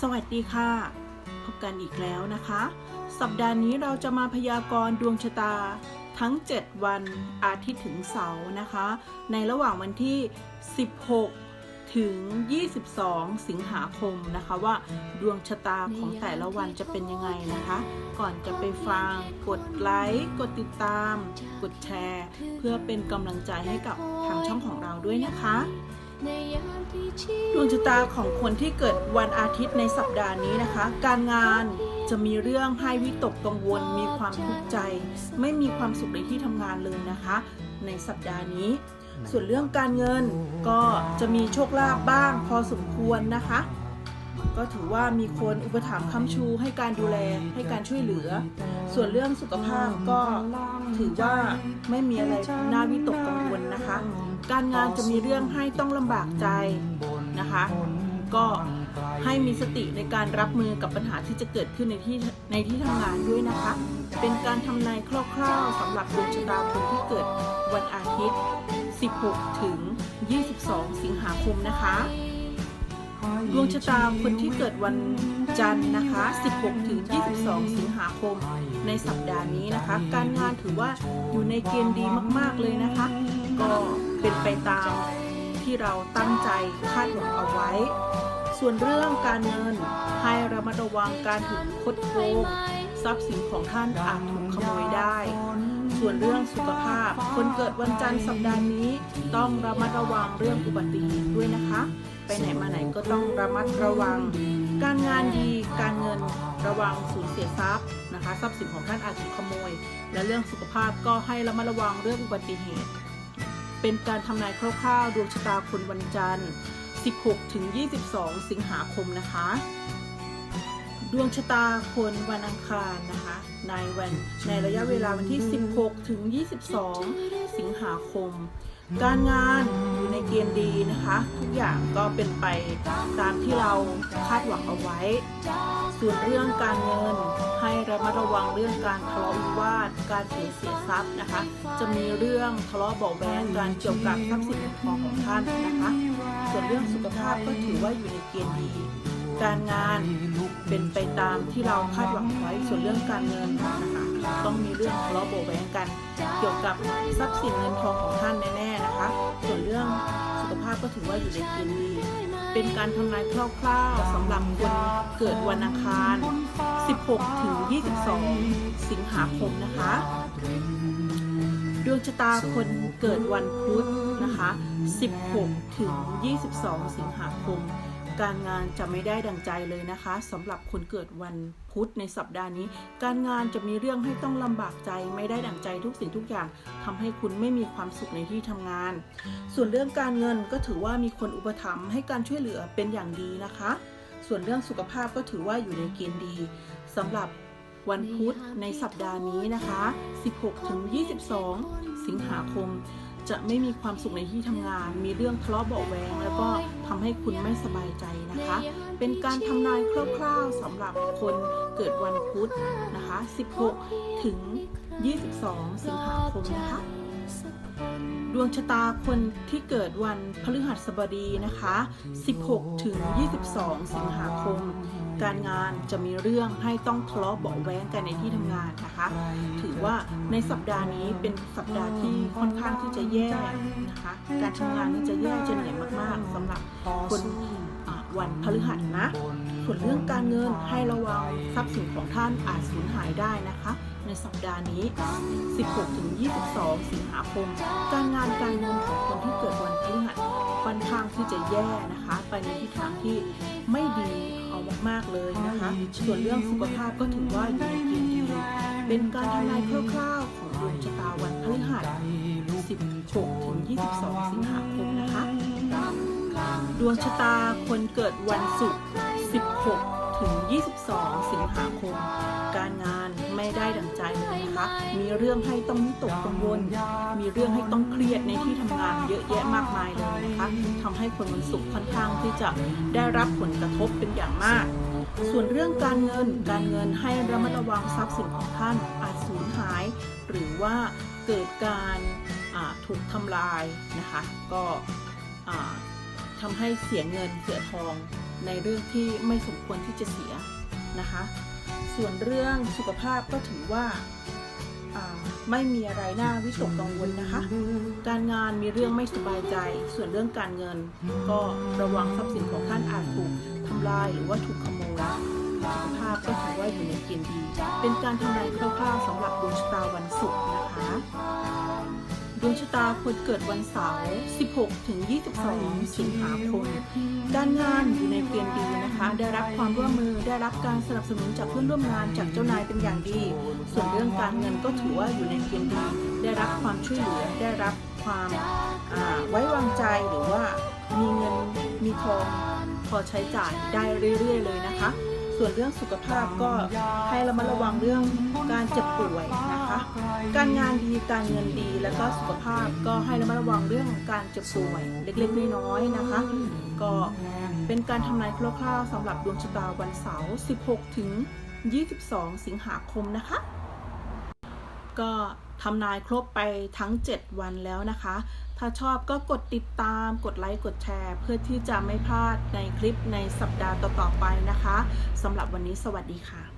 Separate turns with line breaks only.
สวัสดีค่ะ พบกันอีกแล้วนะคะ สัปดาห์นี้เราจะมาพยากรณ์ดวงชะตาทั้ง 7 วันอาทิตย์ถึงเสาร์นะคะ ในระหว่างวันที่ 16 ถึง 22 สิงหาคมนะคะว่าดวงชะตาของแต่ละวันจะเป็นยังไงนะคะ ก่อนจะไปฟังกดไลค์กดติดตาม กดแชร์ เพื่อเป็นกำลังใจให้กับทางช่องของเราด้วยนะคะ ดวงชะตาของคนที่เกิดวันอาทิตย์ในสัปดาห์นี้นะคะ การงานจะมีเรื่องให้วิตกกังวล มีความทุกข์ใจ ไม่มีความสุขในที่ทำงานเลยนะคะ ในสัปดาห์นี้ ส่วนเรื่องการเงินก็จะมีโชคลาภบ้างพอสมควรนะคะ ก็ถือว่ามีคนอุปถัมภ์ค้ำชูให้การดูแลให้การช่วยเหลือ ส่วนเรื่องสุขภาพก็ถือว่าไม่มีอะไรน่าวิตกกังวลนะคะ การงานจะมีเรื่องให้ต้องลำบากใจนะคะ ก็ให้มีสติในการรับมือกับปัญหาที่จะเกิดขึ้นในที่ในที่ทำงานด้วยนะคะ เป็นการทำนายคร่าวๆสำหรับดวงชะตาคนที่เกิดวันอาทิตย์ 16 ถึง 22 สิงหาคมนะคะ ดวงชะตาคนที่เกิดวันจันทร์นะคะ 16 ถึง 22 สิงหาคม ในสัปดาห์นี้นะคะ การงานถือว่าอยู่ในเกณฑ์ดีมาก ๆ เลยนะคะ ก็เป็นไปตามที่เราตั้งใจคาดหวังเอาไว้ ส่วนเรื่องการเงินให้ระมัดระวังการถูกคดโกงทรัพย์สินของท่านอาจถูกขโมยได้ ส่วนเรื่องสุขภาพ คนเกิดวันจันทร์สัปดาห์นี้ ต้องระมัดระวังเรื่องอุบัติเหตุด้วยนะคะ ไปไหนมาไหนก็ต้องระมัดระวัง การงานดีการเงินระวังสูญเสียทรัพย์นะคะ ทรัพย์สินของท่านอาจถูกขโมย และเรื่องสุขภาพก็ให้ระมัดระวังเรื่องอุบัติเหตุ เป็นการทำนายคร่าวๆดวงชะตาคนวันจันทร์ 16 ถึง 22 สิงหาคมนะคะ ดวงชะตาคนวันอังคารนะคะในวันในระยะเวลาวันที่ 16 ถึง 22 สิงหาคม การงาน ในเกณฑ์ดีนะคะ ทุกอย่างก็เป็นไปตามที่เราคาดหวังเอาไว้ ส่วนเรื่องการเงินให้ระมัดระวังเรื่องการทะเลาะวิวาทการสูญเสียทรัพย์นะคะ จะมีเรื่องทะเลาะเบาแวงการเกี่ยวกับทรัพย์สินเงินทองของท่านนะคะ ส่วนเรื่องสุขภาพก็ถือว่าอยู่ในเกณฑ์ดี การงานเป็นไปตามที่เราคาดหวังไว้ส่วนเรื่องการเงินนะคะต้องมีเรื่องทะเลาะเบาะแวงกัน เกี่ยวกับทรัพย์สินเงินทองของท่านแน่ๆนะคะ ส่วนเรื่องสุขภาพก็ถือว่าอยู่ในเกณฑ์ดีเป็นการทำนายคร่าวๆสำหรับคนเกิดวันอังคาร 16 ถึง 22 สิงหาคมนะคะดวงชะตาคนเกิดวันพุธนะคะ 16 ถึง 22 สิงหาคม การงานจะไม่ได้ดังใจเลยนะคะสำหรับคนเกิดวันพุธในสัปดาห์นี้ การงานจะมีเรื่องให้ต้องลำบากใจ ไม่ได้ดังใจทุกสิ่งทุกอย่างทำให้คุณไม่มีความสุขในที่ทำงาน ส่วนเรื่องการเงินก็ถือว่ามีคนอุปถัมภ์ให้การช่วยเหลือเป็นอย่างดีนะคะ ส่วนเรื่องสุขภาพก็ถือว่าอยู่ในเกณฑ์ดีสำหรับวันพุธในสัปดาห์นี้นะคะ 16-22 สิงหาคม จะไม่มีความสุขในที่ทำงาน มีเรื่องทะเลาะเบาแวงแล้วก็ทำให้คุณไม่สบายใจนะคะ เป็นการทำนายคร่าวๆสำหรับคนเกิดวันพุธนะคะ 16 ถึง 22 สิงหาคมนะคะดวงชะตาคนที่เกิดวันพฤหัสบดีนะคะ 16 ถึง 22 สิงหาคม การงานจะมีเรื่องให้ต้องทะเลาะเบาะแว้งกันในที่ทำงานนะคะ ถือว่าในสัปดาห์นี้เป็นสัปดาห์ที่ค่อนข้างที่จะแย่นะคะ การทำงานนี่จะแย่จะเหนื่อยมากๆสำหรับคนอ่าวันพฤหัสนะ ส่วนเรื่องการเงินให้ระวังทรัพย์สินของท่านอาจสูญหายได้นะคะ ในสัปดาห์นี้ 16ถึง22 สิงหาคม การงานการเงิน ข้างที่จะแย่นะคะ ไปในทิศทางที่ไม่ดีเอามากๆเลยนะคะ ส่วนเรื่องสุขภาพก็ถือว่าอยู่ในเกณฑ์ดีเป็นการทำนายคร่าวๆของดวงชะตาวันพฤหัส16ถึง22 สิงหาคมนะคะ ดวงชะตาคนเกิดวันศุกร์16ถึง22 สิงหาคม การงาน ไม่ได้ดังใจเลยนะคะ มีเรื่องให้ต้องวิตกกังวล มีเรื่องให้ต้องเครียดในที่ทำงานเยอะแยะมากมายเลยนะคะทำให้คนวันศุกร์ค่อนข้างที่จะได้รับผลกระทบเป็นอย่างมาก ส่วนเรื่องการเงิน การเงินให้ระมัดระวังทรัพย์สินของท่านอาจสูญหาย หรือว่าเกิดการถูกทำลายนะคะ ก็อ่าทำให้เสียเงินเสียทองในเรื่องที่ไม่สมควรที่จะเสียนะคะ ส่วนเรื่องสุขภาพก็ถือว่าไม่มีอะไรน่าวิตกกังวลนะคะ การงานมีเรื่องไม่สบายใจ ส่วนเรื่องการเงิน ก็ระวังทรัพย์สินของท่านอาจถูกทำลายหรือว่าถูกขโมยสุขภาพก็ถือว่าอยู่ในเกณฑ์ดี เป็นการทำนายคร่าวๆสำหรับดวงชะตา วงชะตาคนเกิดวันเสาร์ 16 ถึง 22 สิงหาคม การงานอยู่ในเกณฑ์ดีนะคะ ได้รับความร่วมมือ ได้รับการสนับสนุนจากเพื่อนร่วมงานจากเจ้านายเป็นอย่างดี ส่วนเรื่องการเงินก็ถือว่าอยู่ในเกณฑ์ดี ได้รับความช่วยเหลือ ได้รับความไว้วางใจหรือว่ามีเงินมีทองพอใช้จ่ายได้เรื่อย ๆ เลยนะคะ ส่วนเรื่องสุขภาพก็ให้เรามาระวังเรื่องการเจ็บป่วยนะคะ การงานดีการเงินดี แล้วก็สุขภาพก็ให้ระมัดระวังเรื่องการเจ็บป่วย เล็กๆน้อยๆนะคะ ก็เป็นการทำนายคร่าวๆสำหรับดวงชะตาวันเสาร์ 16 ถึง 22 สิงหาคมนะคะ ก็ ทำนายครบไปทั้ง 7 วันแล้วนะคะ ถ้าชอบก็กดติดตาม กดไลค์ กดแชร์ เพื่อที่จะไม่พลาดในคลิปในสัปดาห์ต่อๆไปนะคะสำหรับวันนี้สวัสดีค่ะ